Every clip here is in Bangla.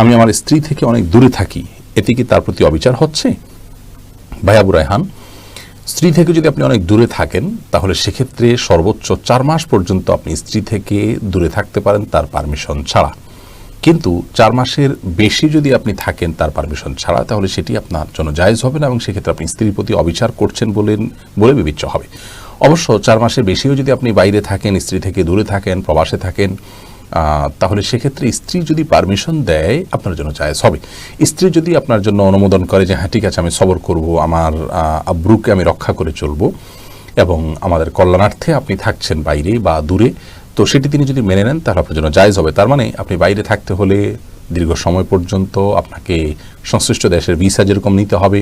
আমি আমার স্ত্রী থেকে অনেক দূরে থাকি, এতে কি তার প্রতি অবিচার হচ্ছে? ভাই আবু রায়হান, স্ত্রী থেকে যদি আপনি অনেক দূরে থাকেন, তাহলে সেক্ষেত্রে সর্বোচ্চ চার মাস পর্যন্ত আপনি স্ত্রী থেকে দূরে থাকতে পারেন তার পারমিশন ছাড়া। কিন্তু চার মাসের বেশি যদি আপনি থাকেন তার পারমিশন ছাড়া, তাহলে সেটি আপনার জন্য জায়েজ হবে না এবং সেক্ষেত্রে আপনি স্ত্রীর প্রতি অবিচার করছেন বলেন, বলে বিবেচ্য হবে। অবশ্য চার মাসের বেশিও যদি আপনি বাইরে থাকেন, স্ত্রী থেকে দূরে থাকেন, প্রবাসে থাকেন তাহলে সেক্ষেত্রে স্ত্রী যদি পারমিশন দেয়, আপনার জন্য চায় হবে। স্ত্রী যদি আপনার জন্য অনুমোদন করে যে হ্যাঁ ঠিক আছে, আমি সবর করব, আমার আব্রুকে আমি রক্ষা করে চলবো এবং আমাদের কল্যাণার্থে আপনি থাকছেন বাইরে বা দূরে, তো সেটি তিনি যদি মেনে নেন, তাহলে আপনার জন্য জায়জ হবে। তার মানে আপনি বাইরে থাকতে হলে দীর্ঘ সময় পর্যন্ত আপনাকে সংশ্লিষ্ট দেশের ভিসা যেরকম নিতে হবে,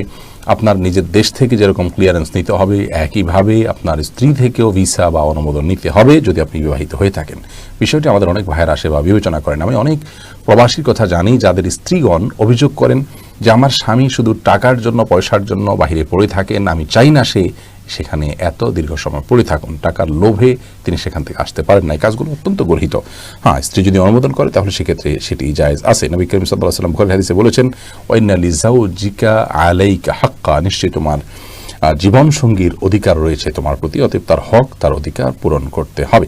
আপনার নিজের দেশ থেকে যেরকম ক্লিয়ারেন্স নিতে হবে, একইভাবে আপনার স্ত্রী থেকেও ভিসা বা অনুমোদন নিতে হবে যদি আপনি বিবাহিত হয়ে থাকেন। বিষয়টি আমাদের অনেক ভাইয়ের আসে বা বিবেচনা করেন। আমি অনেক প্রবাসীর কথা জানি যাদের স্ত্রীগণ অভিযোগ করেন যে, আমার স্বামী শুধু টাকার জন্য, পয়সার জন্য বাহিরে পড়ে থাকেন, আমি চাই না সে সেখানে এত দীর্ঘ সময় পড়ে থাকুন, টাকার লোভে তিনি সেখান থেকে আসতে পারেন না। এই কাজগুলো অত্যন্ত গর্হিত হ্যাঁ স্ত্রী যদি অনুমোদন করে, তাহলে সেক্ষেত্রে সেটি জায়েজ আছে। নবী করিম সাল্লাহ সাল্লাম ঘরের হাদিসে বলেছেন ওয়াইনালি জিকা আলাইকা হাক্কা নিশ্চয়ই তোমার জীবন সঙ্গীর অধিকার রয়েছে। তোমার প্রতি অতএব তার হক, তার অধিকার পূরণ করতে হবে।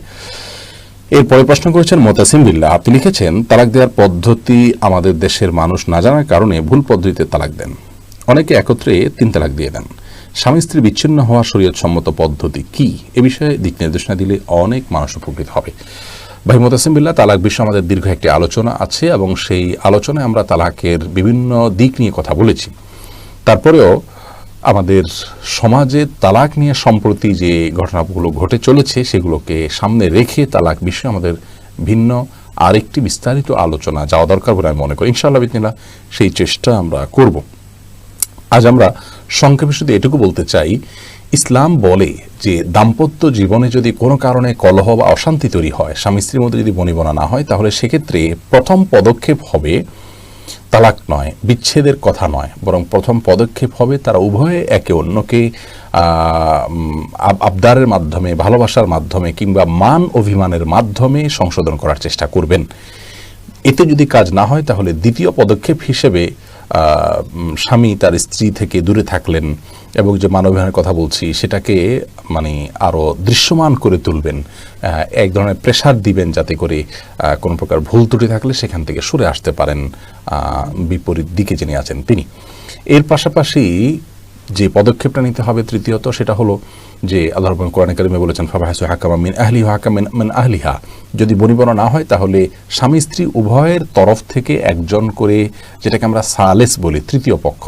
এরপরে প্রশ্ন করেছেন মোতাসিম বিল্লাহ, আপনি লিখেছেন, তালাক দেওয়ার পদ্ধতি আমাদের দেশের মানুষ না জানার কারণে ভুল পদ্ধতিতে তালাক দেন। অনেকে একত্রে তিন তালাক দিয়ে দেন। স্বামী স্ত্রী বিচ্ছিন্ন হওয়া শরীয়ত সম্মত পদ্ধতি কি? এ বিষয়ে দিক নির্দেশনা দিলে অনেক মানুষ উপকৃত হবে। ভাই মোতাসিম বিল্লাহ, তালাক বিষয়ে আমাদের দীর্ঘ একটি আলোচনা আছে এবং সেই আলোচনায় আমরা তালাকের বিভিন্ন দিক নিয়ে কথা বলেছি। তারপরেও আমাদের সমাজে তালাক নিয়ে সম্প্রতি যে ঘটনাগুলো ঘটে চলেছে, সেগুলোকে সামনে রেখে তালাক বিষয়ে আমাদের ভিন্ন আরেকটি বিস্তারিত আলোচনা যাওয়া দরকার বলে আমি মনে করি। ইনশাআল্লাহ সেই চেষ্টা আমরা করব। আজ আমরা সংক্ষেপে শুধু এটুকু বলতে চাই, ইসলাম বলে যে দাম্পত্য জীবনে যদি কোনো কারণে কলহ বা অশান্তি তৈরি হয়, স্বামী স্ত্রীর মধ্যে যদি বনিবনা না হয়, তাহলে সেক্ষেত্রে প্রথম পদক্ষেপ হবে তালাক নয়, বিচ্ছেদের কথা নয়, বরং প্রথম পদক্ষেপ হবে তারা উভয়ে একে অন্যকে আব- আবদারের মাধ্যমে, ভালোবাসার মাধ্যমে কিংবা মান অভিমানের মাধ্যমে সংশোধন করার চেষ্টা করবেন। এতে যদি কাজ না হয়, তাহলে দ্বিতীয় পদক্ষেপ হিসেবে স্বামী তার স্ত্রী থেকে দূরে থাকলেন এবং যে মানবীয়নের কথা বলছি, সেটাকে মানে আরও দৃশ্যমান করে তুলবেন এক ধরনের প্রেশার দিবেন যাতে করে কোনো প্রকার ভুল ত্রুটি থাকলে সেখান থেকে সরে আসতে পারেন বিপরীত দিকে যিনি আছেন তিনি। এর পাশাপাশি যে পদক্ষেপটা নিতে হবে তৃতীয়ত সেটা হলো যে আল্লাহ রব্বুল কোরআন কারিমে বলেছেন, ফাবাহাসু হাকামা মিন আহলি হাকামিন মিন আহলিহা। যদি বনিবনা না হয়, তাহলে স্বামী স্ত্রী উভয়ের তরফ থেকে একজন করে যেটাকে আমরা সালেস বলি, তৃতীয় পক্ষ,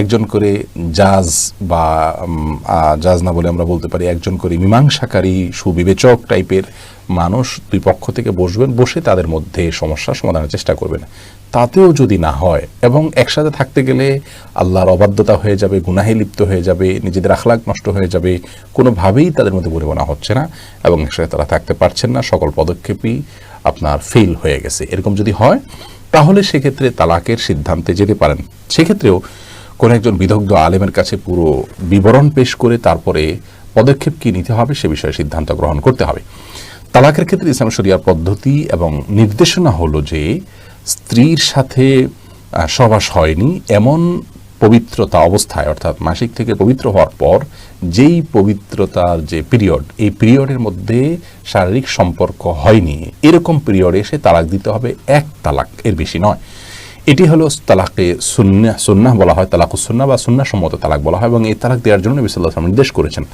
একজন করে জাজ বা জাজ না বলে আমরা বলতে পারি, একজন করে মীমাংসাকারী, সুবিবেচক টাইপের মানুষ দুই পক্ষ থেকে বসবেন, বসে তাদের মধ্যে সমস্যার সমাধানের চেষ্টা করবেন। তাতেও যদি না হয় এবং একসাথে থাকতে গেলে আল্লাহর অবাধ্যতা হয়ে যাবে, গুনাহে লিপ্ত হয়ে যাবে, নিজেদের আখলাক নষ্ট হয়ে যাবে, কোনোভাবেই তাদের মধ্যে পরিমাণা হচ্ছে না এবং একসাথে তারা থাকতে পারছেন না, সকল পদক্ষেপই আপনার ফেল হয়ে গেছে। এরকম যদি হয়, তাহলে সেক্ষেত্রে তালাকের সিদ্ধান্তে যেতে পারেন। সেক্ষেত্রেও কোনো একজন বিদগ্ধ আলেমের কাছে পুরো বিবরণ পেশ করে তারপরে পদক্ষেপ কি নিতে হবে সে বিষয়ে সিদ্ধান্ত গ্রহণ করতে হবে। তালাকের ক্ষেত্রে ইসলাম শরিয়ার পদ্ধতি এবং নির্দেশনা হলো যে স্ত্রীর সাথে আহ, সহবাস হয়নি এমন পবিত্রতা অবস্থায় অর্থাৎ মাসিক থেকে পবিত্র হওয়ার পর যেই পবিত্রতার যে পিরিয়ড এই পিরিয়ডের মধ্যে শারীরিক সম্পর্ক হয়নি এরকম পিরিয়ডে এসে তালাক দিতে হবে এক তালাক এর বেশি নয়। এটি হলো তালাকে সুন্না সুন্না বলা হয় তালাকুস সুন্না বা সুন্না সম্মত তালাক বলা হয় এবং এই তালাক দেওয়ার জন্য নবী নির্দেশ করেছেন।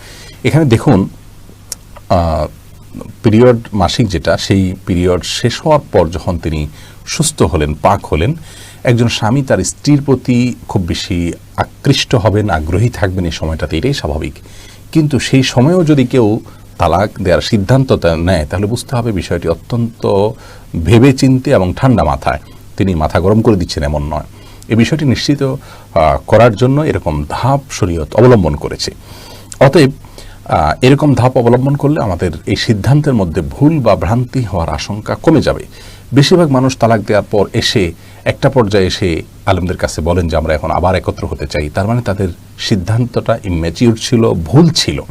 এখানে দেখুন পিরিয়ড মাসিক যেটা, সেই পিরিয়ড শেষ হওয়ার পর যখন তিনি সুস্থ হলেন, পাক হলেন, একজন স্বামী তার স্ত্রীর প্রতি খুব বেশি আকৃষ্ট হবেন, আগ্রহী থাকবেন এই সময়টাতে, এটাই স্বাভাবিক। কিন্তু সেই সময়েও যদি কেউ তালাক দেওয়ার সিদ্ধান্তটা নেয়, তাহলে বুঝতে হবে বিষয়টি অত্যন্ত ভেবে চিনতে এবং ঠান্ডা মাথায়। তিনি মাথা গরম করে দিচ্ছেন, এমন নয়। এই বিষয়টি নিশ্চিত করার জন্য এরকম ধাপ শরীয়ত অবলম্বন করেছে। অতএব এরকম ধাপ অবলম্বন করলে আমাদের এই সিদ্ধান্তের মধ্যে ভুল বা ভ্রান্তি হওয়ার আশঙ্কা কমে যাবে। বেশিরভাগ মানুষ তালাক দেওয়ার পর এসে, একটা পর্যায়ে এসে আলমদের কাছে বলেন যে, আমরা এখন আবার একত্র হতে চাই। তার মানে তাদের সিদ্ধান্তটা ইম্যাচিউর ছিল, ভুল ছিল।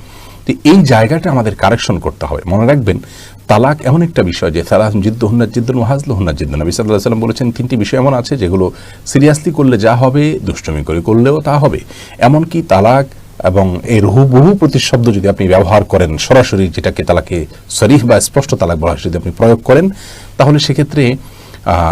তো এই জায়গাটা আমাদের কারেকশন করতে হবে। মনে রাখবেন, তালাক এমন একটা বিষয় যে, সালাহ জিদ্দ হুন্না জিদ্দুন ওয়াহাজল হুন্না জিদ্দ। নবী সাল্লাহ সাল্লাম বলেছেন, তিনটি বিষয় এমন আছে যেগুলো সিরিয়াসলি করলে যা হবে, দুষ্টমি করে করলেও তা হবে। এমনকি তালাক এবং এই রহু বহু প্রতিশব্দ যদি আপনি ব্যবহার করেন, সরাসরি যেটাকে তালাকে সরিহ বা স্পষ্ট তালাক বলা যদি আপনি প্রয়োগ করেন, তাহলে সেক্ষেত্রে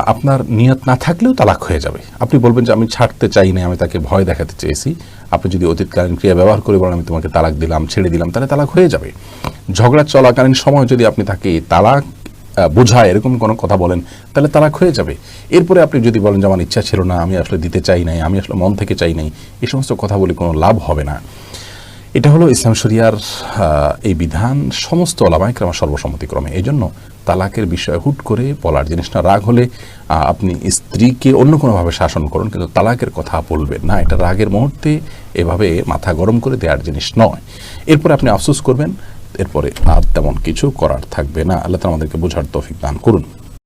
আপনার নিয়ত না থাকলেও তালাক হয়ে যাবে। আপনি বলবেন যে, আমি ছাড়তে চাই না আমি তাকে ভয় দেখাতে চেয়েছি। আপনি যদি অতীতকালীন ক্রিয়া ব্যবহার করে বলেন, আমি তোমাকে তালাক দিলাম, ছেড়ে দিলাম, তাহলে তালাক হয়ে যাবে। ঝগড়া চলাকালীন সময় যদি আপনি তাকে তালাক বোঝায়, এরকম কোনো কথা বলেন, তাহলে তালাক হয়ে যাবে। এরপরে আপনি যদি বলেন যে আমার ইচ্ছা ছিল না, আমি আসলে দিতে চাই নাই, আমি আসলে মন থেকে চাই নাই এই সমস্ত কথা বলে কোনো লাভ হবে না। এটা হলো ইসলাম শরিয়ার এই বিধান। সমস্ত ওলামাইকরামা সর্বসম্মতিক্রমে। এই জন্য তালাকের বিষয়ে হুট করে বলার জিনিসটা রাগ হলে আপনি স্ত্রীকে অন্য কোনোভাবে শাসন করুন, কিন্তু তালাকের কথা বলবেন না। এটা রাগের মুহূর্তে এভাবে মাথা গরম করে দেওয়ার জিনিস নয়। এরপরে আপনি আফসোস করবেন এরপরে আর তেমন কিছু করার থাকবে না। আল্লাহ আমাদেরকে বোঝার তৌফিক দান করুন।